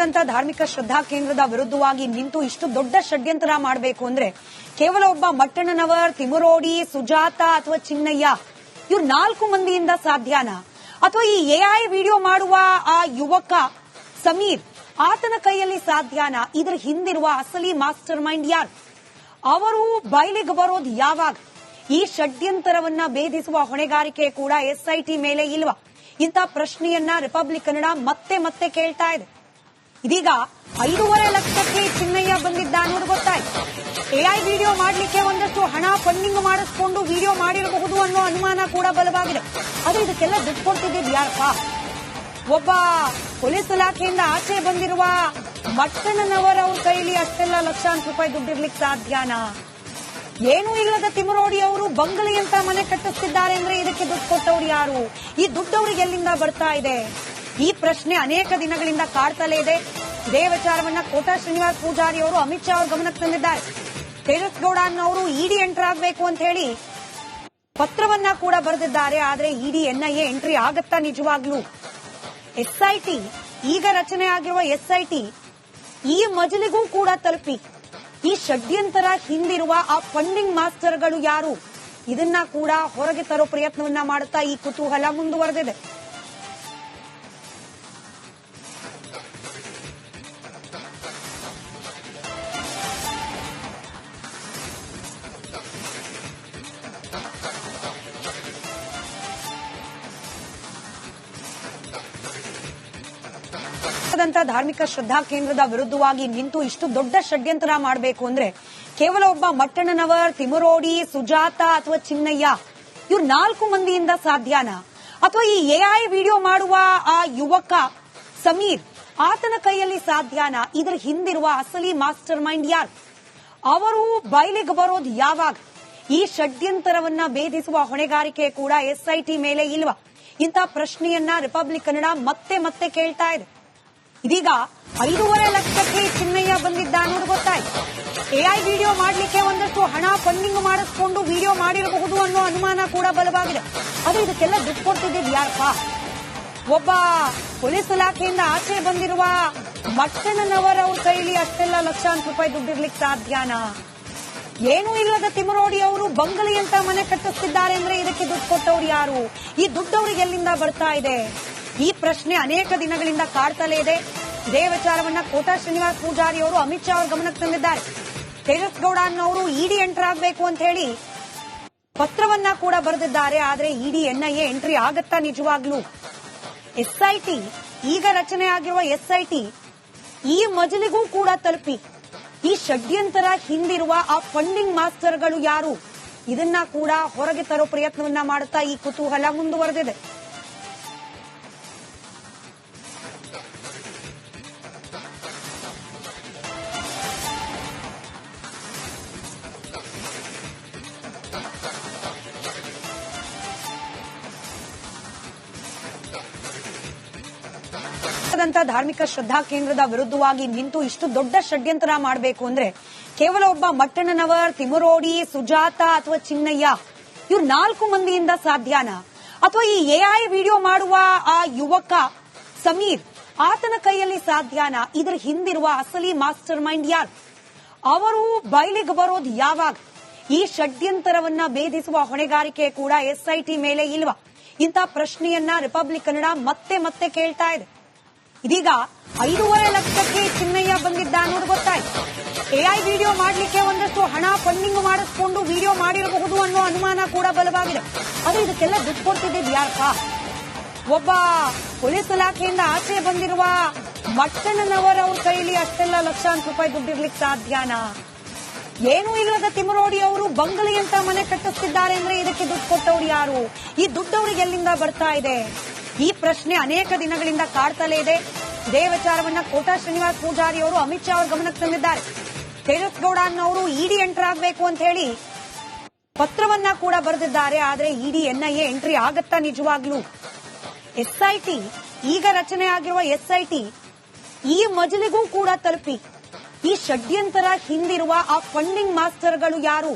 ದಂತ ಧಾರ್ಮಿಕ ಶ್ರದ್ಧಾ ಕೇಂದ್ರದ ವಿರುದ್ಧವಾಗಿ ನಿಂತು ಇಷ್ಟು ದೊಡ್ಡ ಷಡ್ಯಂತರ ಮಾಡಬೇಕು ಅಂದ್ರೆ ಕೇವಲ ಒಬ್ಬ ಮಟ್ಟಣ್ಣನವರ್, ತಿಮುರೋಡಿ, ಸುಜಾತ ಅಥವಾ ಚಿನ್ನಯ್ಯ, ಇವ್ರು ನಾಲ್ಕು ಮಂದಿಯಿಂದ ಸಾಧ್ಯನಾ? ಅಥವಾ ಈ ಎಐ ವಿಡಿಯೋ ಮಾಡುವ ಆ ಯುವಕ ಸಮೀರ್ ಆತನ ಕೈಯಲ್ಲಿ ಸಾಧ್ಯನ? ಇದ್ರ ಹಿಂದಿರುವ ಅಸಲಿ ಮಾಸ್ಟರ್ ಮೈಂಡ್ ಯಾರು? ಅವರು ಬಯಲಿಗೆ ಬರೋದು ಯಾವಾಗ? ಈ ಷಡ್ಯಂತರವನ್ನ ಭೇದಿಸುವ ಹೊಣೆಗಾರಿಕೆ ಕೂಡ ಎಸ್ಐಟಿ ಮೇಲೆ ಇಲ್ವಾ? ಇಂಥ ಪ್ರಶ್ನೆಯನ್ನ ರಿಪಬ್ಲಿಕ್ ಕನ್ನಡ ಮತ್ತೆ ಮತ್ತೆ ಕೇಳ್ತಾ ಇದೆ. ಇದೀಗ ಐದೂವರೆ ಲಕ್ಷಕ್ಕೆ ಚಿನ್ನಯ್ಯ ಬಂದಿದ್ದ ಅನ್ನೋದು ಗೊತ್ತಾಯ್ತು. ಎಐ ವಿಡಿಯೋ ಮಾಡಲಿಕ್ಕೆ ಒಂದಷ್ಟು ಹಣ ಫಂಡಿಂಗ್ ಮಾಡಿಸ್ಕೊಂಡು ವಿಡಿಯೋ ಮಾಡಿರಬಹುದು ಅನ್ನೋ ಅನುಮಾನ ಕೂಡ ಬಲವಾಗಿದೆ. ಆದ್ರೆ ಇದಕ್ಕೆಲ್ಲ ದುಡ್ಡು ಕೊಡ್ತಿದ್ದೀವಿ ಯಾರಪ್ಪ? ಒಬ್ಬ ಪೊಲೀಸ್ ಇಲಾಖೆಯಿಂದ ಆಚೆ ಬಂದಿರುವ ಮಟ್ಟಣ್ಣನವರ ಅವ್ರ ಕೈಲಿ ಅಷ್ಟೆಲ್ಲ ಲಕ್ಷಾಂತರ ರೂಪಾಯಿ ದುಡ್ಡಿರ್ಲಿಕ್ಕೆ ಸಾಧ್ಯನಾ? ಏನೂ ಇಲ್ಲದ ತಿಮರೋಡಿ ಅವರು ಬಂಗಲೆಯಂತ ಮನೆ ಕಟ್ಟಿಸ್ತಿದ್ದಾರೆ ಅಂದ್ರೆ ಇದಕ್ಕೆ ದುಡ್ಡು ಕೊಟ್ಟವ್ರು ಯಾರು? ಈ ದುಡ್ಡು ಅವ್ರಿಗೆ ಎಲ್ಲಿಂದ ಬರ್ತಾ ಇದೆ? ಈ ಪ್ರಶ್ನೆ ಅನೇಕ ದಿನಗಳಿಂದ ಕಾಡ್ತಲೇ ಇದೆ. ಇದೇ ವಿಚಾರವನ್ನ ಕೋಟಾ ಶ್ರೀನಿವಾಸ್ ಪೂಜಾರಿ ಅವರು ಅಮಿತ್ ಶಾ ಅವ್ರ ಗಮನಕ್ಕೆ ತಂದಿದ್ದಾರೆ. ತೇಜಸ್ಗೌಡ ಅನ್ನೋರು ಇಡಿ ಎಂಟರ್ ಆಗಬೇಕು ಅಂತ ಹೇಳಿ ಪತ್ರವನ್ನ ಕೂಡ ಬರೆದಿದ್ದಾರೆ. ಆದರೆ ಇಡಿ, ಎನ್ಐಎ ಎಂಟ್ರಿ ಆಗತ್ತಾ ನಿಜವಾಗ್ಲೂ? ಎಸ್ಐಟಿ ಈಗ ರಚನೆ ಆಗಿರುವ ಎಸ್ಐಟಿ ಈ ಮಜಲಿಗೂ ಕೂಡ ತಲುಪಿ. ಈ ಷಡ್ಯಂತರ ಹಿಂದಿರುವ ಆ ಫಂಡಿಂಗ್ ಮಾಸ್ಟರ್ಗಳು ಯಾರು? ಇದನ್ನ ಕೂಡ ಹೊರಗೆ ತರೋ ಪ್ರಯತ್ನವನ್ನ ಮಾಡುತ್ತಾ ಈ ಕುತೂಹಲ ಮುಂದುವರೆದಿದೆ. ದಂತ ಧಾರ್ಮಿಕ ಶ್ರದ್ಧಾ ಕೇಂದ್ರದ ವಿರುದ್ಧವಾಗಿ ನಿಂತು ಇಷ್ಟು ದೊಡ್ಡ ಷಡ್ಯಂತ್ರ ಮಾಡಬೇಕು ಅಂದ್ರೆ ಕೇವಲ ಒಬ್ಬ ಮಟ್ಟಣ್ಣನವರ್ ತಿಮುರೋಡಿ, ಸುಜಾತ ಅಥವಾ ಚಿನ್ನಯ್ಯ, ಇವ್ರು ನಾಲ್ಕು ಮಂದಿಯಿಂದ ಸಾಧ್ಯನ? ಅಥವಾ ಈ ಎಐ ವಿಡಿಯೋ ಮಾಡುವ ಆ ಯುವಕ ಸಮೀರ್ ಆತನ ಕೈಯಲ್ಲಿ ಸಾಧ್ಯನ? ಇದ್ರ ಹಿಂದಿರುವ ಅಸಲಿ ಮಾಸ್ಟರ್ ಮೈಂಡ್ ಯಾರು? ಅವರು ಬಯಲಿಗೆ ಬರೋದು ಯಾವಾಗ? ಈ ಷಡ್ಯಂತರವನ್ನ ಭೇದಿಸುವ ಹೊಣೆಗಾರಿಕೆ ಕೂಡ ಎಸ್ಐಟಿ ಮೇಲೆ ಇಲ್ವಾ? ಇಂತಹ ಪ್ರಶ್ನೆಯನ್ನ ರಿಪಬ್ಲಿಕ್ ಕನ್ನಡ ಮತ್ತೆ ಮತ್ತೆ ಕೇಳ್ತಾ ಇದೆ. ಇದೀಗ ಐದೂವರೆ ಲಕ್ಷಕ್ಕೆ ಚಿನ್ನಯ್ಯ ಬಂದಿದ್ದ ಅನ್ನೋದು ಗೊತ್ತಾಯ್ತು. ಎಐ ವಿಡಿಯೋ ಮಾಡಲಿಕ್ಕೆ ಒಂದಷ್ಟು ಹಣ ಫಂಡಿಂಗ್ ಮಾಡಿಸ್ಕೊಂಡು ವಿಡಿಯೋ ಮಾಡಿರಬಹುದು ಅನ್ನೋ ಅನುಮಾನ ಕೂಡ ಬಲವಾಗಿದೆ. ಆದ್ರೆ ಇದಕ್ಕೆಲ್ಲ ದುಡ್ಡು ಕೊಡ್ತಿದ್ದೀವಿ ಯಾರಪ್ಪ? ಒಬ್ಬ ಪೊಲೀಸ್ ಇಲಾಖೆಯಿಂದ ಆಚೆ ಬಂದಿರುವ ಮಟ್ಟಣ್ಣನವರ ಅವ್ರ ಕೈಲಿ ಅಷ್ಟೆಲ್ಲ ಲಕ್ಷಾಂತರ ರೂಪಾಯಿ ದುಡ್ಡಿರ್ಲಿಕ್ಕೆ ಸಾಧ್ಯನ? ಏನೂ ಇಲ್ಲದ ತಿಮರೋಡಿ ಅವರು ಬಂಗಲಿ ಅಂತ ಮನೆ ಕಟ್ಟಿಸ್ತಿದ್ದಾರೆ ಅಂದ್ರೆ ಇದಕ್ಕೆ ದುಡ್ಡು ಕೊಟ್ಟವ್ರು ಯಾರು? ಈ ದುಡ್ಡು ಅವ್ರಿಗೆ ಎಲ್ಲಿಂದ ಬರ್ತಾ ಇದೆ? ಈ ಪ್ರಶ್ನೆ ಅನೇಕ ದಿನಗಳಿಂದ ಕಾಡ್ತಲೇ ಇದೆ. ಇದೇ ವಿಚಾರವನ್ನ ಕೋಟಾ ಶ್ರೀನಿವಾಸ್ ಪೂಜಾರಿ ಅವರು ಅಮಿತ್ ಶಾ ಅವರ ಗಮನಕ್ಕೆ ತಂದಿದ್ದಾರೆ. ತೇಜಸ್ಗೌಡ ಅನ್ನೋರು ಇಡಿ ಎಂಟರ್ ಆಗಬೇಕು ಅಂತ ಹೇಳಿ ಪತ್ರವನ್ನ ಕೂಡ ಬರೆದಿದ್ದಾರೆ. ಆದರೆ ಇಡಿ, ಎನ್ಐಎ ಎಂಟ್ರಿ ಆಗತ್ತಾ ನಿಜವಾಗ್ಲೂ? ಎಸ್ಐಟಿ ಈಗ ರಚನೆ ಆಗಿರುವ ಎಸ್ಐಟಿ ಈ ಮಜಲಿಗೂ ಕೂಡ ತಲುಪಿ. ಈ ಷಡ್ಯಂತರ ಹಿಂದಿರುವ ಆ ಫಂಡಿಂಗ್ ಮಾಸ್ಟರ್ಗಳು ಯಾರು? ಇದನ್ನ ಕೂಡ ಹೊರಗೆ ತರೋ ಪ್ರಯತ್ನವನ್ನ ಮಾಡುತ್ತಾ ಈ ಕುತೂಹಲ ಮುಂದುವರೆದಿದೆ. ದಂತ ಧಾರ್ಮಿಕ ಶ್ರದ್ಧಾ ಕೇಂದ್ರದ ವಿರುದ್ಧವಾಗಿ ನಿಂತು ಇಷ್ಟು ದೊಡ್ಡ ಷಡ್ಯಂತರ ಮಾಡಬೇಕು ಅಂದ್ರೆ ಕೇವಲ ಒಬ್ಬ ಮಟ್ಟಣ್ಣನವರ್, ತಿಮುರೋಡಿ, ಸುಜಾತ ಅಥವಾ ಚಿನ್ನಯ್ಯ, ಇವ್ರು ನಾಲ್ಕು ಮಂದಿಯಿಂದ ಸಾಧ್ಯನ? ಅಥವಾ ಈ ಎಐ ವಿಡಿಯೋ ಮಾಡುವ ಆ ಯುವಕ ಸಮೀರ್ ಆತನ ಕೈಯಲ್ಲಿ ಸಾಧ್ಯನ? ಇದ್ರ ಹಿಂದಿರುವ ಅಸಲಿ ಮಾಸ್ಟರ್ ಮೈಂಡ್ ಯಾರು? ಅವರು ಬಯಲಿಗೆ ಬರೋದು ಯಾವಾಗ? ಈ ಷಡ್ಯಂತರವನ್ನ ಭೇದಿಸುವ ಹೊಣೆಗಾರಿಕೆ ಕೂಡ ಎಸ್ಐಟಿ ಮೇಲೆ ಇಲ್ವಾ? ಇಂತಹ ಪ್ರಶ್ನೆಯನ್ನ ರಿಪಬ್ಲಿಕ್ ಕನ್ನಡ ಮತ್ತೆ ಮತ್ತೆ ಕೇಳ್ತಾ ಇದೆ. ಇದೀಗ ಐದೂವರೆ ಲಕ್ಷಕ್ಕೆ ಚಿನ್ನಯ್ಯ ಬಂದಿದ್ದ ಅನ್ನೋದು ಗೊತ್ತಾಯ್ತು. ಎಐ ವಿಡಿಯೋ ಮಾಡಲಿಕ್ಕೆ ಒಂದಷ್ಟು ಹಣ ಫಂಡಿಂಗ್ ಮಾಡಿಸ್ಕೊಂಡು ವಿಡಿಯೋ ಮಾಡಿರಬಹುದು ಅನ್ನೋ ಅನುಮಾನ ಕೂಡ ಬಲವಾಗಿದೆ. ಆದ್ರೆ ಇದಕ್ಕೆಲ್ಲ ದುಡ್ಡು ಕೊಡ್ತಿದ್ದೀವಿ ಯಾರಪ್ಪ ಒಬ್ಬ ಪೊಲೀಸ್ ಇಲಾಖೆಯಿಂದ ಆಚೆ ಬಂದಿರುವ ಮಟ್ಟಣ್ಣನವರ ಅವ್ರ ಕೈಲಿ ಅಷ್ಟೆಲ್ಲ ಲಕ್ಷಾಂತರ ರೂಪಾಯಿ ದುಡ್ಡಿರ್ಲಿಕ್ಕೆ ಸಾಧ್ಯನಾ? ಏನೂ ಇಲ್ಲದ ತಿಮರೋಡಿ ಅವರು ಬಂಗಲೆಯಂತ ಮನೆ ಕಟ್ಟಿಸ್ತಿದ್ದಾರೆ ಅಂದ್ರೆ ಇದಕ್ಕೆ ದುಡ್ಡು ಕೊಟ್ಟವ್ರು ಯಾರು? ಈ ದುಡ್ಡು ಅವ್ರಿಗೆ ಎಲ್ಲಿಂದ ಬರ್ತಾ ಇದೆ? ಈ ಪ್ರಶ್ನೆ ಅನೇಕ ದಿನಗಳಿಂದ ಕಾಡ್ತಲೇ ಇದೆ. ಇದೇ ವಿಚಾರವನ್ನ ಕೋಟಾ ಶ್ರೀನಿವಾಸ್ ಪೂಜಾರಿ ಅವರು ಅಮಿತ್ ಶಾ ಅವರ ಗಮನಕ್ಕೆ ತಂದಿದ್ದಾರೆ. ತೇಜಸ್ಗೌಡ ಅನ್ನೋರು ಇಡಿ ಎಂಟರ್ ಆಗಬೇಕು ಅಂತ ಹೇಳಿ ಪತ್ರವನ್ನ ಕೂಡ ಬರೆದಿದ್ದಾರೆ. ಆದರೆ ಇಡಿ, ಎನ್ಐಎ ಎಂಟ್ರಿ ಆಗತ್ತಾ ನಿಜವಾಗ್ಲೂ? ಎಸ್ಐಟಿ ಈಗ ರಚನೆ ಆಗಿರುವ ಎಸ್ಐಟಿ ಈ ಮಜಲಿಗೂ ಕೂಡ ತಲುಪಿ. ಈ ಷಡ್ಯಂತರ ಹಿಂದಿರುವ ಆ ಫಂಡಿಂಗ್ ಮಾಸ್ಟರ್ಗಳು ಯಾರು?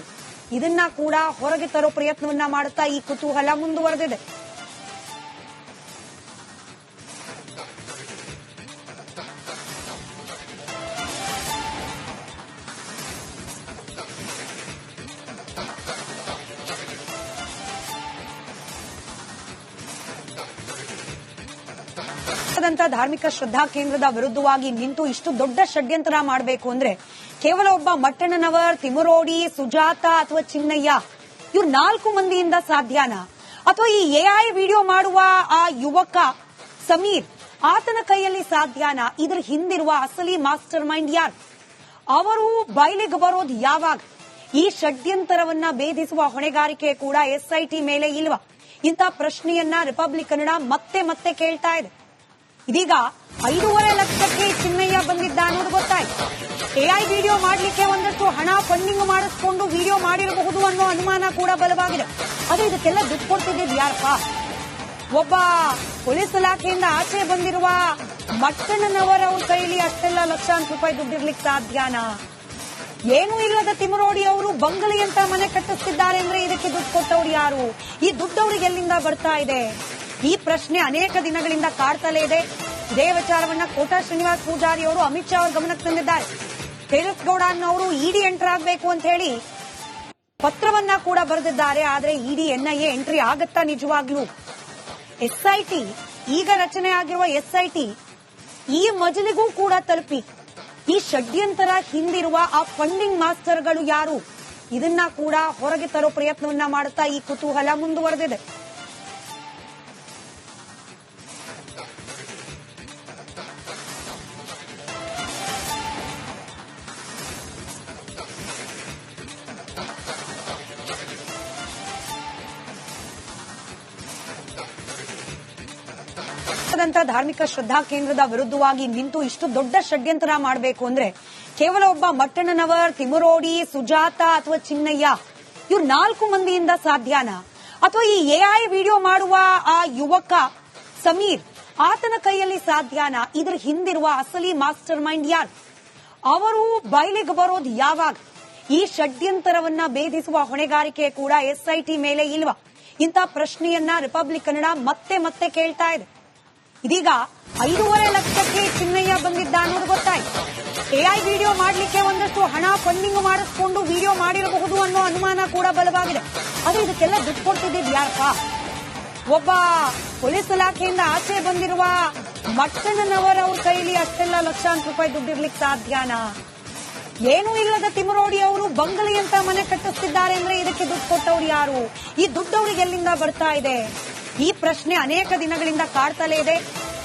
ಇದನ್ನ ಕೂಡ ಹೊರಗೆ ತರೋ ಪ್ರಯತ್ನವನ್ನ ಮಾಡುತ್ತಾ ಈ ಕುತೂಹಲ ಮುಂದುವರೆದಿದೆ. ದಂತ ಧಾರ್ಮಿಕ ಶ್ರದ್ಧಾ ಕೇಂದ್ರದ ವಿರುದ್ಧವಾಗಿ ನಿಂತು ಇಷ್ಟು ದೊಡ್ಡ ಷಡ್ಯಂತ್ರ ಮಾಡಬೇಕು ಅಂದ್ರೆ ಕೇವಲ ಒಬ್ಬ ಮಟ್ಟಣ್ಣನವರ್, ತಿಮರೋಡಿ, ಸುಜಾತ ಅಥವಾ ಚಿನ್ನಯ್ಯ, ಇವ್ರು ನಾಲ್ಕು ಮಂದಿಯಿಂದ ಸಾಧ್ಯನಾ? ಅಥವಾ ಈ ಎಐ ವಿಡಿಯೋ ಮಾಡುವ ಆ ಯುವಕ ಸಮೀರ್, ಆತನ ಕೈಯಲ್ಲಿ ಸಾಧ್ಯನ? ಇದ್ರ ಹಿಂದಿರುವ ಅಸಲಿ ಮಾಸ್ಟರ್ ಮೈಂಡ್ ಯಾರು? ಅವರು ಬಯಲಿಗೆ ಬರೋದು ಯಾವಾಗ? ಈ ಷಡ್ಯಂತರವನ್ನ ಭೇದಿಸುವ ಹೊಣೆಗಾರಿಕೆ ಕೂಡ ಎಸ್ಐಟಿ ಮೇಲೆ ಇಲ್ವಾ? ಇಂಥ ಪ್ರಶ್ನೆಯನ್ನ ರಿಪಬ್ಲಿಕ್ ಕನ್ನಡ ಮತ್ತೆ ಮತ್ತೆ ಕೇಳ್ತಾ ಇದೆ. ಇದೀಗ ಐದೂವರೆ ಲಕ್ಷಕ್ಕೆ ಚಿನ್ಮಯ್ಯ ಬಂದಿದ್ದ ಅನ್ನೋದು ಗೊತ್ತಾಯ್ತು. ಎಐ ವಿಡಿಯೋ ಮಾಡಲಿಕ್ಕೆ ಒಂದಷ್ಟು ಹಣ ಫಂಡಿಂಗ್ ಮಾಡಿಸ್ಕೊಂಡು ವಿಡಿಯೋ ಮಾಡಿರಬಹುದು ಅನ್ನೋ ಅನುಮಾನ ಕೂಡ ಬಲವಾಗಿದೆ. ಅದು ಇದಕ್ಕೆಲ್ಲ ದುಡ್ಡು ಕೊಡ್ತಿದ್ದು ಯಾರಪ್ಪ? ಒಬ್ಬ ಪೊಲೀಸ್ ಇಲಾಖೆಯಿಂದ ಆಚೆ ಬಂದಿರುವ ಮಟ್ಟಣ್ಣನವರ ಕೈಲಿ ಅಷ್ಟೆಲ್ಲ ಲಕ್ಷಾಂತರ ರೂಪಾಯಿ ದುಡ್ಡಿರ್ಲಿಕ್ಕೆ ಸಾಧ್ಯನಾ? ಏನೂ ಇಲ್ಲದ ತಿಮರೋಡಿ ಅವರು ಬಂಗಲೆ ಅಂತ ಮನೆ ಕಟ್ಟಿಸ್ತಿದ್ದಾರೆ ಅಂದ್ರೆ ಇದಕ್ಕೆ ದುಡ್ಡು ಕೊಟ್ಟವ್ರು ಯಾರು? ಈ ದುಡ್ಡು ಅವ್ರಿಗೆ ಎಲ್ಲಿಂದ ಬರ್ತಾ ಇದೆ? ಈ ಪ್ರಶ್ನೆ ಅನೇಕ ದಿನಗಳಿಂದ ಕಾಡ್ತಲೇ ಇದೆ. ಇದೇ ವಿಚಾರವನ್ನ ಕೋಟಾ ಶ್ರೀನಿವಾಸ್ ಪೂಜಾರಿ ಅವರು ಅಮಿತ್ ಶಾ ಅವರ ಗಮನಕ್ಕೆ ತಂದಿದ್ದಾರೆ. ತೇಜಸ್ಗೌಡ ಅನ್ನೋರು ಇಡಿ ಎಂಟರ್ ಆಗಬೇಕು ಅಂತ ಹೇಳಿ ಪತ್ರವನ್ನ ಕೂಡ ಬರೆದಿದ್ದಾರೆ. ಆದರೆ ಇಡಿ ಎನ್ಐಎ ಎಂಟ್ರಿ ಆಗತ್ತಾ ನಿಜವಾಗ್ಲೂ? ಎಸ್ಐಟಿ ಈಗ ರಚನೆ ಆಗಿರುವ ಎಸ್ಐಟಿ ಈ ಮಜಲಿಗೂ ಕೂಡ ತಲುಪಿ. ಈ ಷಡ್ಯಂತರ ಹಿಂದಿರುವ ಆ ಫಂಡಿಂಗ್ ಮಾಸ್ಟರ್ಗಳು ಯಾರು? ಇದನ್ನ ಕೂಡ ಹೊರಗೆ ತರೋ ಪ್ರಯತ್ನವನ್ನ ಮಾಡುತ್ತಾ ಈ ಕುತೂಹಲ ಮುಂದುವರೆದಿದೆ. ದಂತ ಧಾರ್ಮಿಕ ಶ್ರದ್ಧಾ ಕೇಂದ್ರದ ವಿರುದ್ಧವಾಗಿ ನಿಂತು ಇಷ್ಟು ದೊಡ್ಡ ಷಡ್ಯಂತರ ಮಾಡಬೇಕು ಅಂದ್ರೆ ಕೇವಲ ಒಬ್ಬ ಮಟ್ಟಣ್ಣನವರ್, ತಿಮುರೋಡಿ, ಸುಜಾತ ಅಥವಾ ಚಿನ್ನಯ್ಯ, ಇವ್ರು ನಾಲ್ಕು ಮಂದಿಯಿಂದ ಸಾಧ್ಯನ? ಅಥವಾ ಈ ಎಐ ವಿಡಿಯೋ ಮಾಡುವ ಆ ಯುವಕ ಸಮೀರ್ ಆತನ ಕೈಯಲ್ಲಿ ಸಾಧ್ಯನ? ಇದ್ರ ಹಿಂದಿರುವ ಅಸಲಿ ಮಾಸ್ಟರ್ ಮೈಂಡ್ ಯಾರು? ಅವರು ಬಯಲಿಗೆ ಬರೋದು ಯಾವಾಗ? ಈ ಷಡ್ಯಂತರವನ್ನ ಭೇದಿಸುವ ಹೊಣೆಗಾರಿಕೆ ಕೂಡ ಎಸ್ಐಟಿ ಮೇಲೆ ಇಲ್ವಾ? ಇಂಥ ಪ್ರಶ್ನೆಯನ್ನ ರಿಪಬ್ಲಿಕ್ ಕನ್ನಡ ಮತ್ತೆ ಮತ್ತೆ ಕೇಳ್ತಾ ಇದೆ. ಇದೀಗ ಐದೂವರೆ ಲಕ್ಷಕ್ಕೆ ಚಿನ್ನಯ್ಯ ಬಂದಿದ್ದ ಅನ್ನೋದು ಗೊತ್ತಾಯ್ತು. ಎಐ ವಿಡಿಯೋ ಮಾಡಲಿಕ್ಕೆ ಒಂದಷ್ಟು ಹಣ ಫಂಡಿಂಗ್ ಮಾಡಿಸ್ಕೊಂಡು ವಿಡಿಯೋ ಮಾಡಿರಬಹುದು ಅನ್ನೋ ಅನುಮಾನ ಕೂಡ ಬಲವಾಗಿದೆ. ಅದು ಇದಕ್ಕೆಲ್ಲ ದುಡ್ಡು ಕೊಡ್ತಿದ್ದಿದ್ ಯಾರಪ್ಪ? ಒಬ್ಬ ಪೊಲೀಸ್ ಇಲಾಖೆಯಿಂದ ಆಚೆ ಬಂದಿರುವ ಮಟ್ಟಣ್ಣನವರ ಅವ್ರ ಕೈಲಿ ಅಷ್ಟೆಲ್ಲ ಲಕ್ಷಾಂತರ ರೂಪಾಯಿ ದುಡ್ಡಿರ್ಲಿಕ್ಕೆ ಸಾಧ್ಯನಾ? ಏನೂ ಇಲ್ಲದ ತಿಮರೋಡಿ ಅವರು ಬಂಗಲೆ ಮನೆ ಕಟ್ಟಿಸ್ತಿದ್ದಾರೆ ಅಂದ್ರೆ ಇದಕ್ಕೆ ದುಡ್ಡು ಕೊಟ್ಟವ್ರು ಯಾರು? ಈ ದುಡ್ಡು ಅವ್ರಿಗೆ ಎಲ್ಲಿಂದ ಬರ್ತಾ ಇದೆ? ಈ ಪ್ರಶ್ನೆ ಅನೇಕ ದಿನಗಳಿಂದ ಕಾಡ್ತಲೇ ಇದೆ.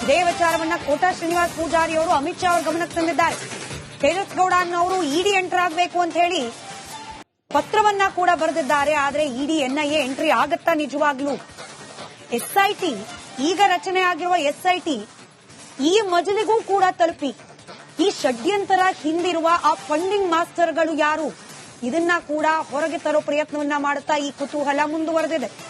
ಇದೇ ವಿಚಾರವನ್ನ ಕೋಟಾ ಶ್ರೀನಿವಾಸ್ ಪೂಜಾರಿ ಅವರು ಅಮಿತ್ ಶಾ ಅವರ ಗಮನಕ್ಕೆ ತಂದಿದ್ದಾರೆ. ತೇಜಸ್ಗೌಡ ಅನ್ನೋರು ಇಡಿ ಎಂಟರ್ ಆಗಬೇಕು ಅಂತ ಹೇಳಿ ಪತ್ರವನ್ನ ಕೂಡ ಬರೆದಿದ್ದಾರೆ. ಆದ್ರೆ ಇಡಿ ಎನ್ಐಎ ಎಂಟ್ರಿ ಆಗತ್ತಾ ನಿಜವಾಗ್ಲೂ? ಎಸ್ಐಟಿ ಈಗ ರಚನೆ ಆಗಿರುವ ಎಸ್ಐಟಿ ಈ ಮಜಲಿಗೂ ಕೂಡ ತಲುಪಿ. ಈ ಷಡ್ಯಂತರ ಹಿಂದಿರುವ ಆ ಫಂಡಿಂಗ್ ಮಾಸ್ಟರ್ಗಳು ಯಾರು? ಇದನ್ನ ಕೂಡ ಹೊರಗೆ ತರೋ ಪ್ರಯತ್ನವನ್ನ ಮಾಡುತ್ತಾ ಈ ಕುತೂಹಲ ಮುಂದುವರೆದಿದೆ.